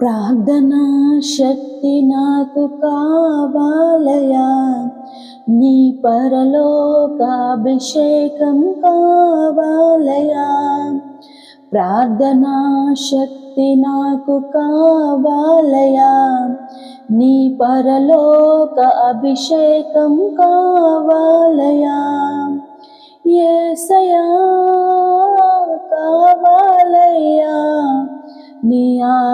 ప్రార్థనా శక్తి నాకు కావాలయా. నీ పరలోకాభిషేకం కావాలయా. ప్రార్థనా శక్తి నాకు కావాలయా. నీ పరలోక అభిషేకం కావాలయా. ఏసయా కావాలయ్యా నీ ఆ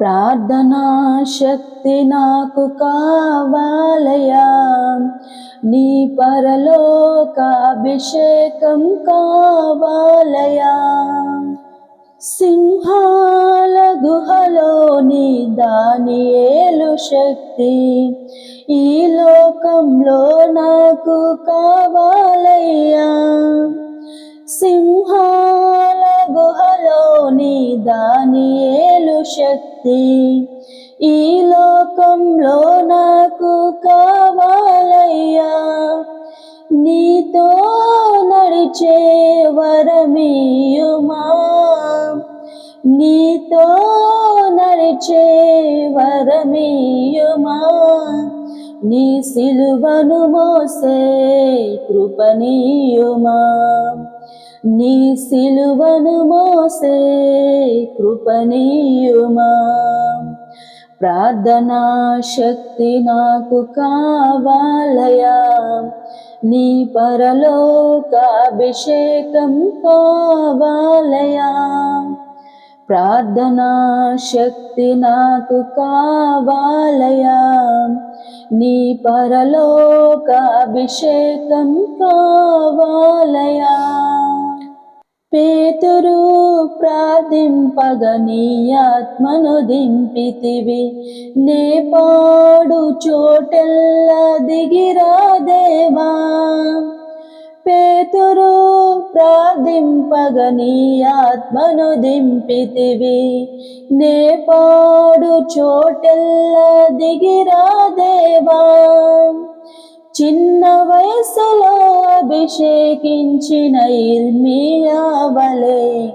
ప్రార్థనా శక్తి నాకు కావాలయా నీ పరలోక అభిషేకం కావాలయా సింహాల గుహలోని దానియేలు శక్తి ఈ లోకంలో నాకు కావాలయ్యా. సింహాల శక్తి. ఈ లోకంలో నాకు కావాలయ్యా నీతో నడిచే వరమీయుమా నీతో నడిచే వరమీయుమా నీ సిలువను మోసే కృపనీయుమా నీ సిలువను మోసే కృపనీయుమా. ప్రార్థనా శక్తి నాకు కావాలయా. నీ పరలోక అభిషేకం కావాలయా. ప్రార్థనా శక్తి నాకు కావాలయా. నీ పరలోక అభిషేకం కావాలయా. పేతురు ప్రార్థింపగ నీ ఆత్మను దింపితివి. నే పాడు చోటెల్లా దిగిరా దేవా. పేతురు ప్రార్థింపగ నీ ఆత్మను దింపితివి. నే పాడు చోటెల్లా దిగిరా దేవా. చిన్న వయసులో అభిషేకించిన ఇర్మియావలే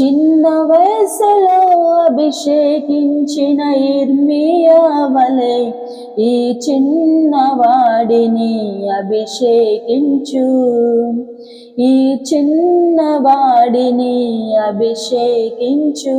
చిన్న వయసులో అభిషేకించిన ఇర్మియావలే ఈ చిన్నవాడిని అభిషేకించు. ఈ చిన్నవాడిని అభిషేకించు.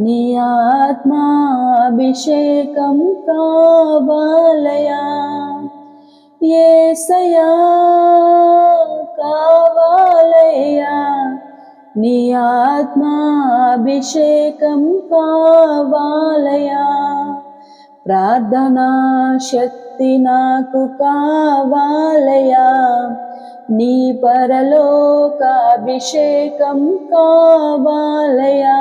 నీ ఆత్మాభిషేకం కావాలయా? ఏసయా కావాలయ్యా నీ ఆత్మాభిషేకం కావాలయా? ప్రార్థనా శక్తి నాకు కావాలయా? నీ పరలోకాభిషేకం కావాలయా?